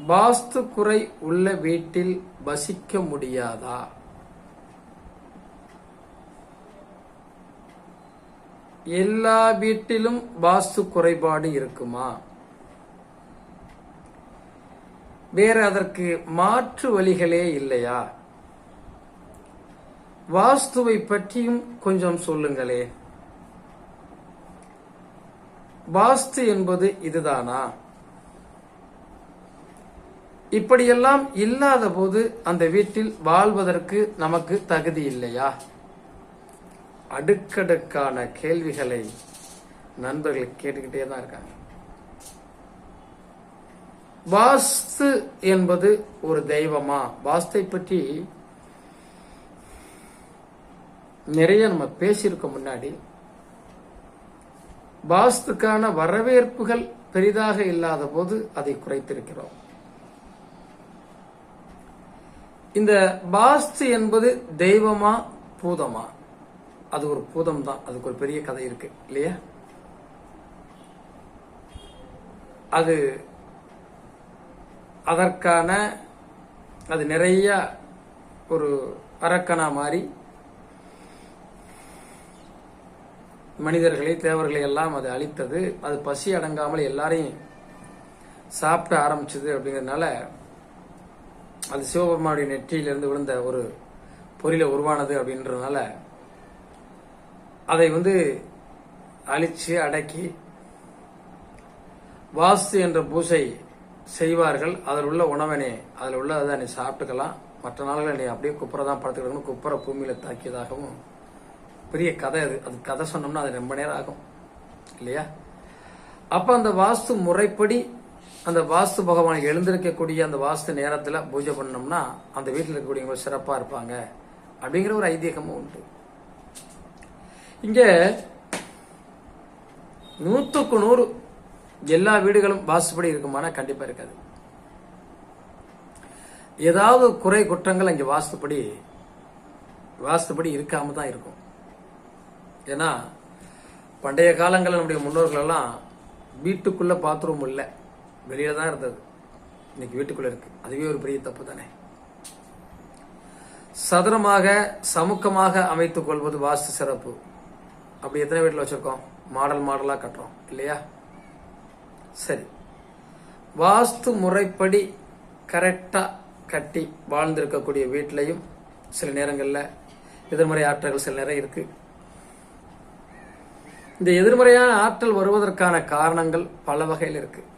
வாஸ்து குறை உள்ள வீட்டில் வசிக்க முடியாதா? எல்லா வீட்டிலும் வாஸ்து குறைபாடு இருக்குமா? வேற அதற்கு மாற்று வழிகளே இல்லையா? வாஸ்துவை பற்றியும் கொஞ்சம் சொல்லுங்களே. வாஸ்து என்பது இதுதானா? இப்படியெல்லாம் இல்லாத போது அந்த வீட்டில் வாழ்வதற்கு நமக்கு தகுதி இல்லையா? அடுக்கடுக்கான கேள்விகளை நண்பர்கள் கேட்டுக்கிட்டே தான் இருக்காங்க. வாஸ்து என்பது ஒரு தெய்வமா? வாஸ்தை பற்றி நிறைய நம்ம பேசியிருக்க முன்னாடி. வாஸ்துக்கான வரவேற்புகள் பெரிதாக இல்லாத போது அதை குறைத்திருக்கிறோம். இந்த பாஸ்து என்பது தெய்வமா பூதமா? அது ஒரு பூதம் தான் அதுக்கு ஒரு பெரிய கதை இருக்கு. இல்லையா? அது அதற்கான அது நிறைய ஒரு அரக்கனா மாறி மனிதர்களை தேவர்களை எல்லாம் அது அழித்தது. அது பசி அடங்காமல் எல்லாரையும் சாப்பிட ஆரம்பிச்சது அப்படிங்கிறதுனால அது சிவபெருமானுடைய நெற்றியிலிருந்து விழுந்த ஒரு பொறியில உருவானது அப்படின்றதுனால அதை வந்து அழிச்சு அடக்கி வாஸ்து என்ற பூசை செய்வார்கள். அதில் உள்ள உணவனே அதில் உள்ளதை நீ சாப்பிட்டுக்கலாம். மற்ற நாள்கள் நீ அப்படியே குப்பரை தான் படுத்துக்கிடணும் குப்பரை பூமியில் தாக்கியதாகவும் பெரிய கதை அது. அது கதை சொன்னோம்னா அது ரொம்ப நேரம் ஆகும். இல்லையா? அப்போ அந்த வாஸ்து முறைப்படி அந்த வாஸ்து பகவான் எழுந்திருக்கக்கூடிய அந்த வாஸ்து நேரத்தில் பூஜை பண்ணோம்னா அந்த வீட்டில் இருக்கக்கூடியவங்க சிறப்பாக இருப்பாங்க அப்படிங்கிற ஒரு ஐதீகமும் உண்டு. இங்கே நூற்றுக்கு நூறு எல்லா வீடுகளும் வாஸ்துப்படி இருக்குமானா கண்டிப்பாக இருக்காது. ஏதாவது குறை குற்றங்கள் அங்கே வாஸ்துப்படி வாஸ்துப்படி இருக்காம தான் இருக்கும். ஏன்னா பண்டைய காலங்களில் நம்முடைய முன்னோர்களெல்லாம் வீட்டுக்குள்ளே பாத்ரூம் இல்லை. வெளியில தான் இருந்தது. இன்னைக்கு வீட்டுக்குள்ள இருக்கு. அதுவே ஒரு பெரிய தப்பு தானே? சதுரமாக சமுக்கமாக அமைத்துக் கொள்வது வாஸ்து சிறப்பு. அப்படி எத்தனை வீட்டில் வச்சிருக்கோம்? மாடல் மாடலா கட்டுறோம். இல்லையா? சரி. வாஸ்து முறைப்படி கரெக்டா கட்டி வாழ்ந்திருக்கக்கூடிய வீட்டிலையும் சில நேரங்களில் எதிர்மறை ஆற்றல்கள் சில நேரம் இருக்கு. இந்த எதிர்மறையான ஆற்றல் வருவதற்கான காரணங்கள் பல வகையில் இருக்குது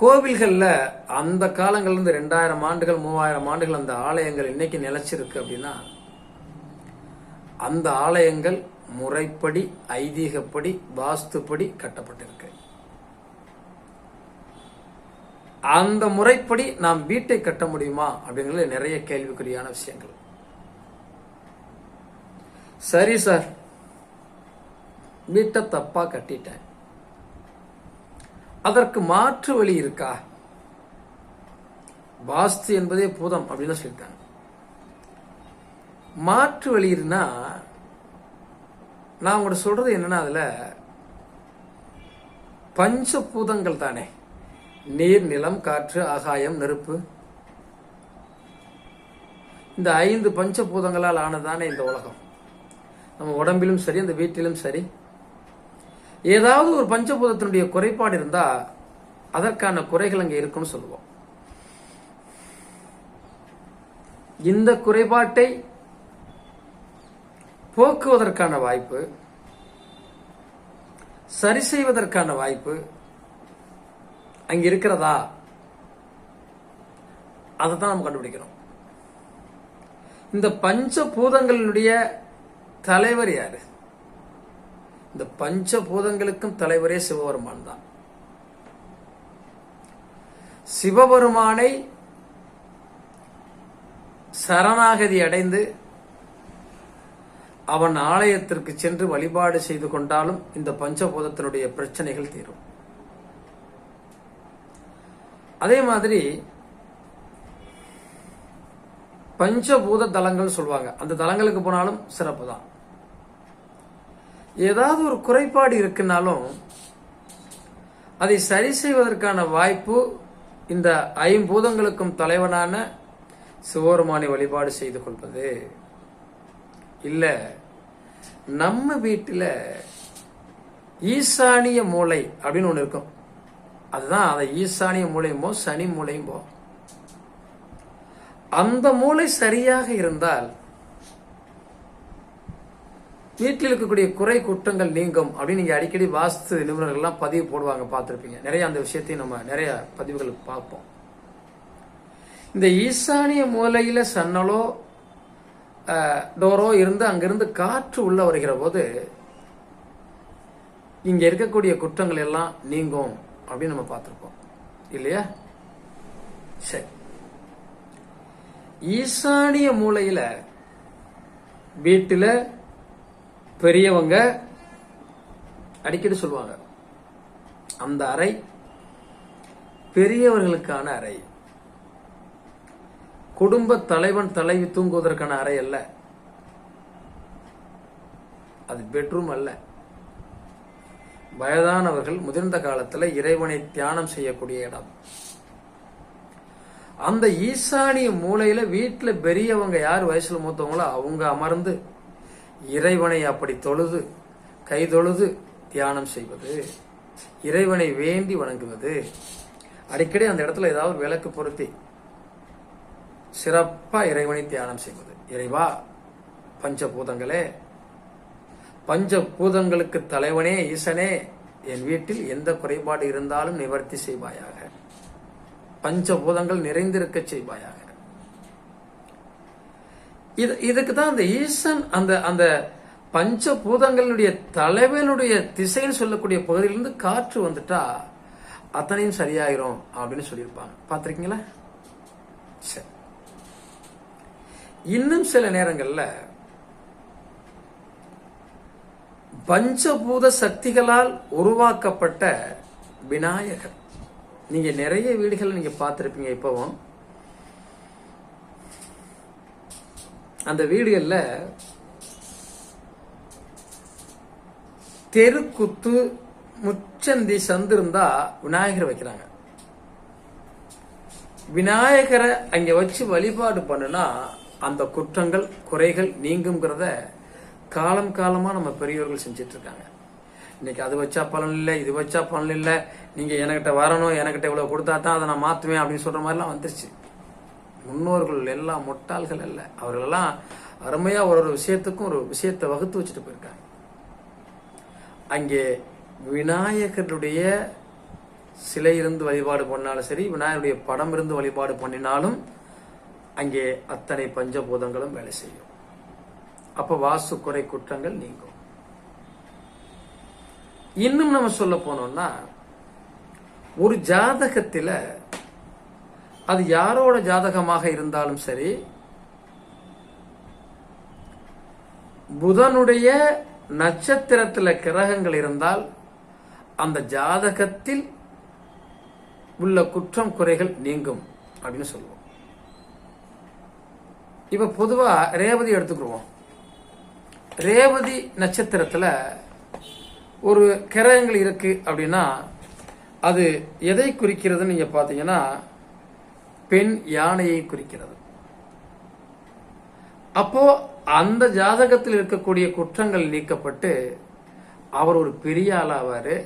கோவில்களில் அந்த காலங்கள்லேருந்து ரெண்டாயிரம் ஆண்டுகள் மூவாயிரம் ஆண்டுகள் அந்த ஆலயங்கள் இன்னைக்கு நிலைச்சிருக்கு அப்படின்னா அந்த ஆலயங்கள் முறைப்படி ஐதீகப்படி வாஸ்துப்படி கட்டப்பட்டிருக்கு. அந்த முறைப்படி நாம் வீட்டை கட்ட முடியுமா அப்படிங்கிறது நிறைய கேள்விக்குறியான விஷயங்கள். சரி சார். வீட்டை தப்பா கட்டிட்டேன். அதற்கு மாற்று வழி இருக்கா? வாஸ்து என்பதே பூதம் அப்படின்னு சொல்லியிருக்காங்க. மாற்று வழினா நான் உங்கள்கிட்ட சொல்றது என்னன்னா அதுல பஞ்சபூதங்கள் தானே. நீர் நிலம் காற்று ஆகாயம் நெருப்பு. இந்த ஐந்து பஞ்சபூதங்களால் ஆனதானே இந்த உலகம். நம்ம உடம்பிலும் சரி அந்த வீட்டிலும் சரி ஏதாவது ஒரு பஞ்சபூதத்தினுடைய குறைபாடு இருந்தால் அதற்கான குறைகள் அங்கே இருக்குன்னு சொல்லுவோம். இந்த குறைபாட்டை போக்குவதற்கான வாய்ப்பு சரி செய்வதற்கான வாய்ப்பு அங்க இருக்கிறதா? அதை தான் நம்ம கண்டுபிடிக்கிறோம் இந்த பஞ்ச பூதங்களினுடைய தலைவர் யாரு? இந்த பஞ்சபூதங்களுக்கும் தலைவரே சிவபெருமான் தான். சிவபெருமானை சரணாகதி அடைந்து அவன் ஆலயத்திற்கு சென்று வழிபாடு செய்து கொண்டாலும் இந்த பஞ்சபூதத்தினுடைய பிரச்சனைகள் தீரும். அதே மாதிரி பஞ்சபூத தலங்கள் சொல்லுவாங்க அந்த தலங்களுக்கு போனாலும் சிறப்பு தான் ஏதாவது ஒரு குறைபாடு இருக்குனாலும் அதை சரி செய்வதற்கான வாய்ப்பு இந்த ஐம்பூதங்களுக்கும் தலைவனான சிவபெருமானை வழிபாடு செய்து கொள்வது. இல்ல நம்ம வீட்டில் ஈசானிய மூளை அப்படின்னு ஒன்று இருக்கும். அதுதான் அதை ஈசானிய மூளையும்போ சனி மூளையும்போ அந்த மூளை சரியாக இருந்தால் வீட்டில் இருக்கக்கூடிய குறை குற்றங்கள் நீங்கும் அப்படின்னு நீங்க அடிக்கடி வாஸ்து நிபுணர்கள்லாம் பதிவு போடுவாங்க பார்த்துருப்பீங்க. நிறைய அந்த விஷயத்தையும் நம்ம நிறைய பதிவுகள் பார்ப்போம். இந்த ஈசானிய மூலையில சன்னலோ டோரோ இருந்து அங்கிருந்து காற்று உள்ள வருகிற போது இங்க இருக்கக்கூடிய குற்றங்கள் எல்லாம் நீங்கும் அப்படின்னு நம்ம பார்த்துருப்போம். இல்லையா? சரி. ஈசானிய மூலையில வீட்டில் பெரியவங்க அடிக்கடி சொல்லுவாங்க அந்த அறை பெரியவர்களுக்கான அறை. குடும்ப தலைவன் தலைவி தூங்குவதற்கான அறை அல்ல. அது பெட்ரூம் அல்ல. வயதானவர்கள் முதிர்ந்த காலத்துல இறைவனை தியானம் செய்யக்கூடிய இடம். அந்த ஈசானிய மூலையில வீட்டுல பெரியவங்க யார் வயசுல மூத்தவங்களோ அவங்க அமர்ந்து இறைவனை அப்படி தொழுது கைதொழுது தியானம் செய்வது இறைவனை வேண்டி வணங்குவது. அடிக்கடி அந்த இடத்துல ஏதாவது விளக்கு பொருத்தி சிறப்பாக இறைவனை தியானம் செய்வது. இறைவா பஞ்சபூதங்களே பஞ்சபூதங்களுக்கு தலைவனே ஈசனே என் வீட்டில் எந்த குறைபாடு இருந்தாலும் நிவர்த்தி செய்வாயாக. பஞ்சபூதங்கள் நிறைந்திருக்க செய்வாயாக. இது இதுக்கு தான் அந்த ஈசன் அந்த அந்த பஞ்ச பூதங்களினுடைய தலைவனுடைய திசைன்னு சொல்லக்கூடிய பகுதியிலிருந்து காற்று வந்துட்டா அத்தனையும் சரியாயிரும் அப்படின்னு சொல்லியிருப்பாங்க. பார்த்துருக்கீங்களா? சரி. இன்னும் சில நேரங்களில் பஞ்சபூத சக்திகளால் உருவாக்கப்பட்ட விநாயகர். நீங்க நிறைய வீடுகள் நீங்க பார்த்துருப்பீங்க இப்பவும். அந்த வீடுகளில் தெருக்குத்து முச்சந்தி சந்திருந்தா விநாயகர் வைக்கிறாங்க. விநாயகரை அங்க வச்சு வழிபாடு பண்ணுனா அந்த குற்றங்கள் குறைகள் நீங்குங்கிறத காலம் காலமா நம்ம பெரியவர்கள் செஞ்சிட்டு இருக்காங்க இன்னைக்கு அது வச்சா பலன் இல்லை இது வச்சா பலன் இல்லை நீங்க எனக்கிட்ட வரணும் எனக்கிட்ட இவ்வளவு கொடுத்தா தான் அதை நான் மாத்துவேன் அப்படின்னு சொல்ற மாதிரிலாம் வந்துருச்சு. முன்னோர்கள் எல்லாம் முட்டாள்கள் அல்ல. அவர்கள் எல்லாம் அருமையா ஒரு ஒரு விஷயத்துக்கும் ஒரு விஷயத்தை வகுத்து வச்சுட்டு போயிருக்காங்க. அங்கே விநாயகருடைய சிலை இருந்து வழிபாடு பண்ணாலும் சரி விநாயகருடைய படம் இருந்து வழிபாடு பண்ணினாலும் அங்கே அத்தனை பஞ்சபூதங்களும் வேலை செய்யும். அப்ப வாசு குறை குற்றங்கள் நீங்கும். இன்னும் நம்ம சொல்ல போனோம்னா ஒரு ஜாதகத்துல அது யாரோட ஜாதகமாக இருந்தாலும் சரி புதனுடைய நட்சத்திரத்தில் கிரகங்கள் இருந்தால் அந்த ஜாதகத்தில் உள்ள குற்றம் குறைகள் நீங்கும் அப்படின்னு சொல்லுவோம். இப்ப பொதுவா ரேவதி எடுத்துக்கிடுவோம் ரேவதி நட்சத்திரத்துல ஒரு கிரகங்கள் இருக்கு அப்படின்னா அது எதை குறிக்கிறதுன்னு நீங்க பார்த்தீங்கன்னா பெண் யானையை குறிக்கிறது. அப்போ அந்த ஜாதகத்தில் இருக்கக்கூடிய குற்றங்கள் நீக்கப்பட்டு அவர் ஒரு பெரிய ஆளாவாரு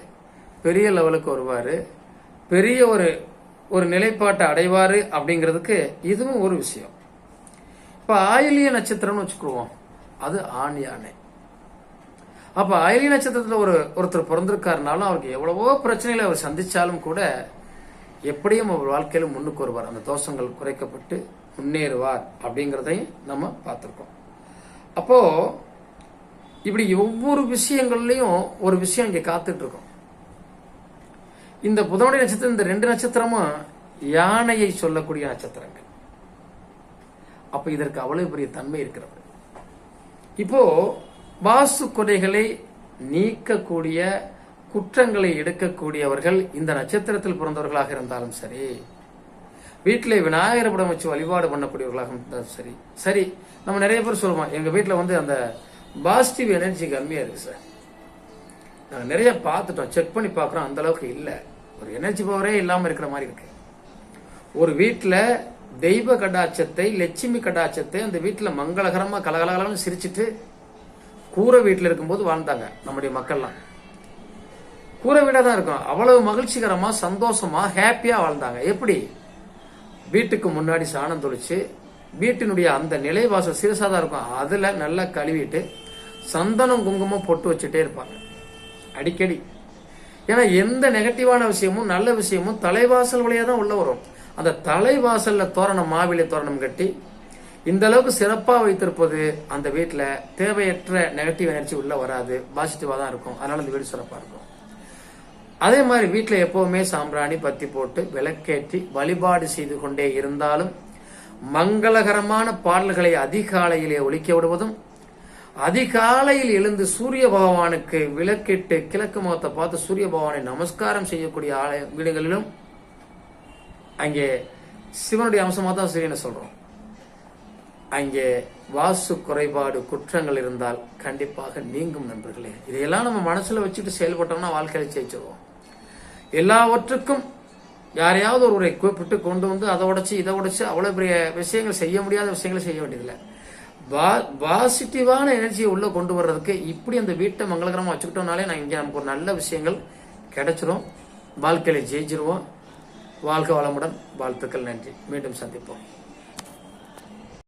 பெரிய லெவலுக்கு வருவார் பெரிய ஒரு ஒரு நிலைப்பாட்டை அடைவார் அப்படிங்கிறதுக்கு இதுவும் ஒரு விஷயம். இப்போ ஆயிலிய நட்சத்திரம்னு வச்சுக்கிடுவோம் அது ஆண் யானை. அப்போ ஆயிலிய நட்சத்திரத்தில் ஒரு ஒருத்தர் பிறந்திருக்காருனாலும் அவருக்கு எவ்வளவோ பிரச்சனைகளை அவர் சந்திச்சாலும் கூட எப்படியும் அவர் வாழ்க்கையில முன்னுக்கு வருவார். அந்த தோஷங்கள் குறைக்கப்பட்டு முன்னேறுவார் அப்படிங்கிறதையும் நம்ம பார்த்துருக்கோம். அப்போ இப்படி ஒவ்வொரு விஷயங்கள்லையும் ஒரு விஷயம் இங்கே காத்துட்டு இருக்கோம் இந்த புதனுடைய நட்சத்திரம் இந்த ரெண்டு நட்சத்திரமும் யானையை சொல்லக்கூடிய நட்சத்திரங்கள். அப்ப இதற்கு அவ்வளவு பெரிய தன்மை இருக்கிறது. இப்போ வாஸ்து குறைகளை நீக்கக்கூடிய குற்றங்களை எடுக்கக்கூடியவர்கள் இந்த நட்சத்திரத்தில் பிறந்தவர்களாக இருந்தாலும் சரி வீட்டிலே விநாயகர் படம் வச்சு வழிபாடு பண்ணக்கூடியவர்களாக இருந்தாலும் சரி சரி நம்ம நிறைய பேர் சொல்லுவோம் எங்க வீட்டில் வந்து அந்த பாசிட்டிவ் எனர்ஜி கம்மியா இருக்கு சார். நாங்கள் நிறைய பார்த்துட்டோம் செக் பண்ணி பார்க்குறோம் அந்த அளவுக்கு இல்லை. ஒரு எனர்ஜி பவரே இல்லாமல் இருக்கிற மாதிரி இருக்கு. ஒரு வீட்டில் தெய்வ கடாட்சத்தை லட்சுமி கடாட்சத்தை அந்த வீட்டில் மங்களகரமாக கலகலகலன்னு சிரிச்சிட்டு கூரை வீட்டில் இருக்கும்போது வாழ்ந்தாங்க நம்முடைய மக்கள்லாம். கூரை வீடாக தான் இருக்கும் அவ்வளவு மகிழ்ச்சிகரமா சந்தோஷமா ஹாப்பியா வாழ்ந்தாங்க. எப்படி? வீட்டுக்கு முன்னாடி சாணம் தொளிச்சு வீட்டினுடைய அந்த நிலைவாசல் சிறுசாக தான் இருக்கும். அதுல நல்லா கழுவிட்டு சந்தனம் குங்குமம் பொட்டு வச்சுட்டே இருப்பாங்க. அடிக்கடி. ஏன்னா எந்த நெகட்டிவான விஷயமும் நல்ல விஷயமும் தலைவாசல் வழியா தான் உள்ள வரும். அந்த தலைவாசல்ல தோரணம் மாவிலை தோரணம் கட்டி இந்த அளவுக்கு சிறப்பா வைத்திருப்பது அந்த வீட்டுல தேவையற்ற நெகட்டிவ் எனர்ஜி உள்ள வராது. பாசிட்டிவா தான் இருக்கும். அதனால அந்த வீடு சிறப்பா இருக்கும். அதே மாதிரி வீட்டில் எப்பவுமே சாம்பிராணி பத்தி போட்டு விளக்கேற்றி வழிபாடு செய்து கொண்டே இருந்தாலும் மங்களகரமான பாடல்களை அதிகாலையிலே ஒழிக்க விடுவதும் அதிகாலையில் எழுந்து சூரிய பகவானுக்கு விளக்கிட்டு கிழக்கு முகத்தை பார்த்து சூரிய பகவானை நமஸ்காரம் செய்யக்கூடிய ஆலய வீடுகளிலும் அங்கே சிவனுடைய அம்சமாக தான் சூரியனை சொல்றோம். அங்கே வாசு குறைபாடு குற்றங்கள் இருந்தால் கண்டிப்பாக நீங்கும் நண்பர்களே. இதையெல்லாம் நம்ம மனசுல வச்சுட்டு செயல்பட்டோம்னா வாழ்க்கையில ஜெயிச்சிருவோம். எல்லாவற்றுக்கும் யாரையாவது ஒருவரை கூப்பிட்டு கொண்டு வந்து அதை உடைச்சு இதை உடைச்சு அவ்வளோ பெரிய விஷயங்கள் செய்ய முடியாத விஷயங்களை செய்ய வேண்டியதில்லை. பாசிட்டிவான எனர்ஜியை உள்ள கொண்டு வர்றதுக்கு இப்படி அந்த வீட்டை மங்களகரமாக வச்சுக்கிட்டோம்னாலே நான் இங்கே நமக்கு ஒரு நல்ல விஷயங்கள் கிடைச்சிரும். வாழ்க்கையில ஜெயிச்சிருவோம். வாழ்க வளமுடன். வாழ்த்துக்கள். நன்றி. மீண்டும் சந்திப்போம்.